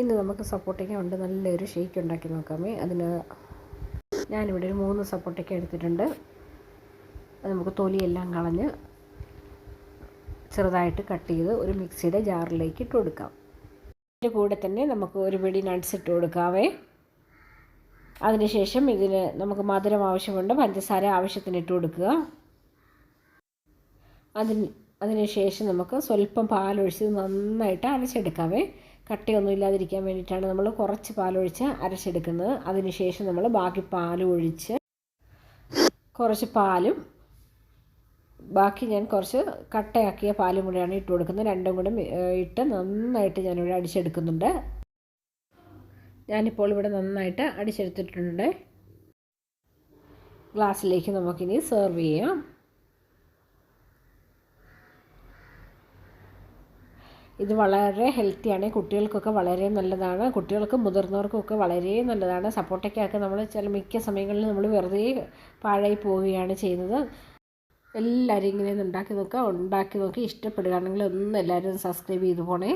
ഇന്ന് നമുക്ക് സപ്പോർട്ടയ്ക്ക ഉണ്ട് നല്ലൊരു ഷേക്ക് ഉണ്ടാക്കി നോക്കാമേ. അതിന് ഞാനിവിടെ ഒരു മൂന്ന് സപ്പോർട്ടയ്ക്ക എടുത്തിട്ടുണ്ട്. അത് നമുക്ക് തൊലിയെല്ലാം കളഞ്ഞ് ചെറുതായിട്ട് കട്ട് ചെയ്ത് ഒരു മിക്സിയുടെ ജാറിലേക്ക് ഇട്ട് കൊടുക്കാം. അതിന്റെ കൂടെ തന്നെ നമുക്ക് ഒരു പിടി നട്ട്സ് ഇട്ട് കൊടുക്കാവേ. അതിനുശേഷം ഇതിന് നമുക്ക് മധുരം ആവശ്യമുണ്ട് പഞ്ചസാര ആവശ്യത്തിന് ഇട്ട് കൊടുക്കുക. അതിന് അതിനുശേഷം നമുക്ക് സ്വല്പം പാലൊഴിച്ച് നന്നായിട്ട് അരച്ചെടുക്കാവേ. കട്ടയൊന്നും ഇല്ലാതിരിക്കാൻ വേണ്ടിയിട്ടാണ് നമ്മൾ കുറച്ച് പാലൊഴിച്ച് അരച്ചെടുക്കുന്നത്. അതിനുശേഷം നമ്മൾ ബാക്കി പാലും ഒഴിച്ച് കുറച്ച് പാലും ബാക്കി ഞാൻ കുറച്ച് കട്ടയാക്കിയ പാലും കൂടെയാണ് ഇട്ട് കൊടുക്കുന്നത്. രണ്ടും കൂടെ ഇട്ട് നന്നായിട്ട് ഞാനിവിടെ അടിച്ചെടുക്കുന്നുണ്ട്. ഞാനിപ്പോൾ ഇവിടെ നന്നായിട്ട് അടിച്ചെടുത്തിട്ടുണ്ട്. ഗ്ലാസ്സിലേക്ക് നമുക്കിനി സെർവ് ചെയ്യാം. ഇത് വളരെ ഹെൽത്തിയാണ് കുട്ടികൾക്കൊക്കെ വളരെ നല്ലതാണ്. കുട്ടികൾക്കും മുതിർന്നവർക്കുമൊക്കെ വളരെ നല്ലതാണ്. സപ്പോട്ടയ്ക്കൊക്കെ നമ്മൾ ചില മിക്ക സമയങ്ങളിൽ നമ്മൾ വെറുതെ പാഴായി പോവുകയാണ് ചെയ്യുന്നത്. എല്ലാവരും ഇങ്ങനെ ഉണ്ടാക്കി നോക്കുക. ഉണ്ടാക്കി നോക്കി ഇഷ്ടപ്പെടുകയാണെങ്കിൽ ഒന്ന് എല്ലാവരും സബ്സ്ക്രൈബ് ചെയ്ത് പോണേ.